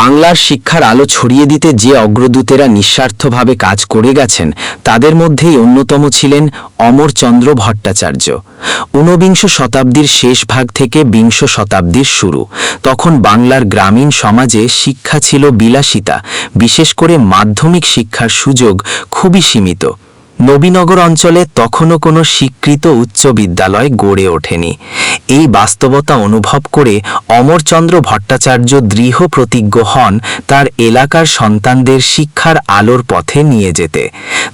বাংলার শিক্ষার আলো ছড়িয়ে দিতে যে অগ্রদূতেরা নিঃস্বার্থভাবে কাজ করে গেছেন, তাদের মধ্যেই অন্যতম ছিলেন অমরচন্দ্র ভট্টাচার্য। ঊনবিংশ শতাব্দীর শেষ ভাগ থেকে বিংশ শতাব্দীর শুরু। তখন বাংলার গ্রামীণ সমাজে শিক্ষা ছিল বিলাসিতা। বিশেষ করে মাধ্যমিক শিক্ষার সুযোগ খুবই সীমিত। নবীনগর অঞ্চলে তখনও কোনো স্বীকৃত উচ্চ বিদ্যালয় গড়ে ওঠেনি। এই বাস্তবতা অনুভব করে অমরচন্দ্র ভট্টাচার্য দৃঢ় প্রতিজ্ঞ হন তার এলাকার সন্তানদের শিক্ষার আলোর পথে নিয়ে যেতে।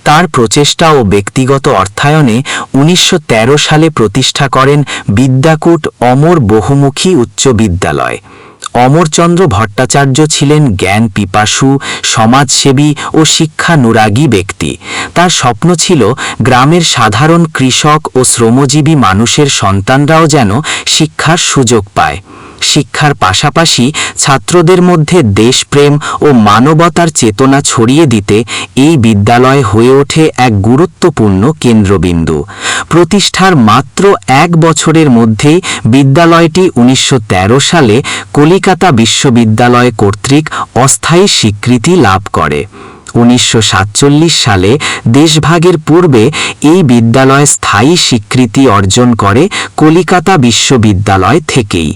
তার প্রচেষ্টা ও ব্যক্তিগত অর্থায়নে উনিশশো তেরো সালে প্রতিষ্ঠা করেন বিদ্যাকূট অমর বহুমুখী উচ্চ বিদ্যালয়। অমরচন্দ্র ভট্টাচার্য ছিলেন জ্ঞান পিপাসু, সমাজসেবী ও শিক্ষানুরাগী ব্যক্তি। তার স্বপ্ন ছিল গ্রামের সাধারণ কৃষক ও শ্রমজীবী মানুষের সন্তানরাও যেন শিক্ষার সুযোগ পায়। শিক্ষার পাশাপাশি ছাত্রদের মধ্যে দেশপ্রেম ও মানবতার চেতনা ছড়িয়ে দিতে এই বিদ্যালয় হয়ে ওঠে এক গুরুত্বপূর্ণ কেন্দ্রবিন্দু। প্রতিষ্ঠার মাত্র এক বছরের মধ্যেই বিদ্যালয়টি উনিশশো তেরো সালে কলিকাতা বিশ্ববিদ্যালয় কর্তৃক অস্থায়ী স্বীকৃতি লাভ করে। উনিশশো সাতচল্লিশ সালে দেশভাগের পূর্বে এই বিদ্যালয় স্থায়ী স্বীকৃতি অর্জন করে কলিকাতা বিশ্ববিদ্যালয় থেকেই।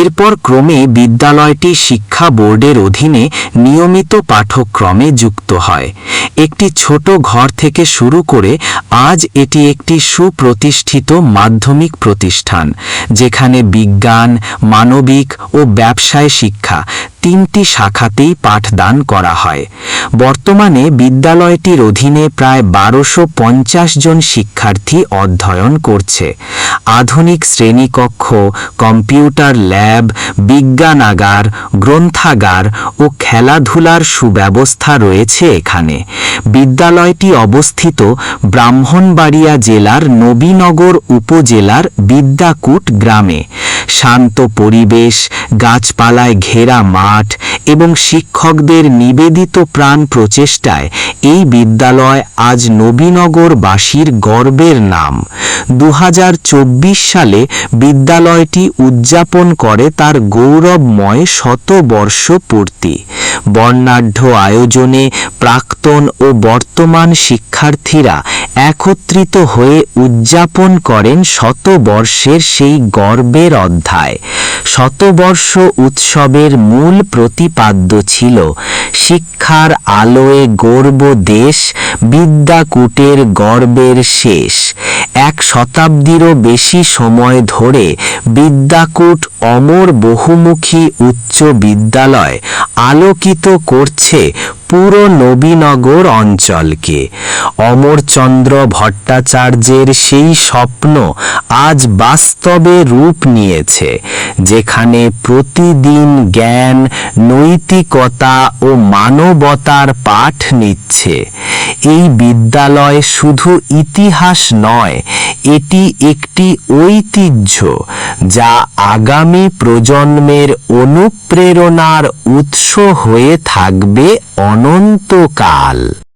এরপর ক্রমে বিদ্যালয়টি শিক্ষা বোর্ডের অধীনে নিয়মিত পাঠ্যক্রমে যুক্ত হয়। একটি ছোট ঘর থেকে শুরু করে আজ এটি একটি সুপ্রতিষ্ঠিত মাধ্যমিক প্রতিষ্ঠান, যেখানে বিজ্ঞান, মানবিক ও ব্যবসায় শিক্ষা তিনটি শাখাতেই পাঠদান করা হয়। বর্তমানে বিদ্যালয়টির অধীনে প্রায় বারোশো পঞ্চাশ জন শিক্ষার্থী অধ্যয়ন করছে। আধুনিক শ্রেণীকক্ষ, কম্পিউটার ল্যাব, বিজ্ঞানাগার, গ্রন্থাগার ও খেলাধুলার সুব্যবস্থা রয়েছে এখানে। বিদ্যালয়টি অবস্থিত ব্রাহ্মণবাড়িয়া জেলার নবীনগর উপজেলার বিদ্যাকূট গ্রামে। শান্ত পরিবেশ, গাছপালায় ঘেরা মাঠ এবং শিক্ষকদের নিবেদিত প্রাণ প্রচেষ্টায় এই বিদ্যালয় আজ নবীনগরবাসীর গর্বের নাম। দু হাজার চব্বিশ সালে বিদ্যালয়টি উদযাপন করে তার গৌরবময় শতবর্ষ পূর্তি। বর্ণাঢ্য আয়োজনে প্রাক্তন ও বর্তমান শিক্ষার্থীরা একত্রিত হয়ে উদযাপন করেন শতবর্ষের সেই গর্বের অধ্যায়। শতবর্ষ উৎসবের মূল প্রতিপাদ্য ছিল শিক্ষার আলোয় গর্ব দেশ, বিদ্যাকূটের গর্বের শেষ। এক শতাব্দীরও বেশি সময় ধরে বিদ্যাকূট অমর বহুমুখী উচ্চ বিদ্যালয় আলোকিত করছে পুরো নবীনগর অঞ্চলকে। অমরচন্দ্র ভট্টাচার্যের সেই স্বপ্ন আজ বাস্তবে রূপ নিয়েছে, যেখানে প্রতিদিন জ্ঞান, নৈতিকতা ও মানবতার পাঠ নিচ্ছে। এই বিদ্যালয় শুধু ইতিহাস নয়, এটি একটি ঐতিহ্য যা আগামী প্রজন্মের অনুপ্রেরণার উৎস হয়ে থাকবে অনন্তকাল।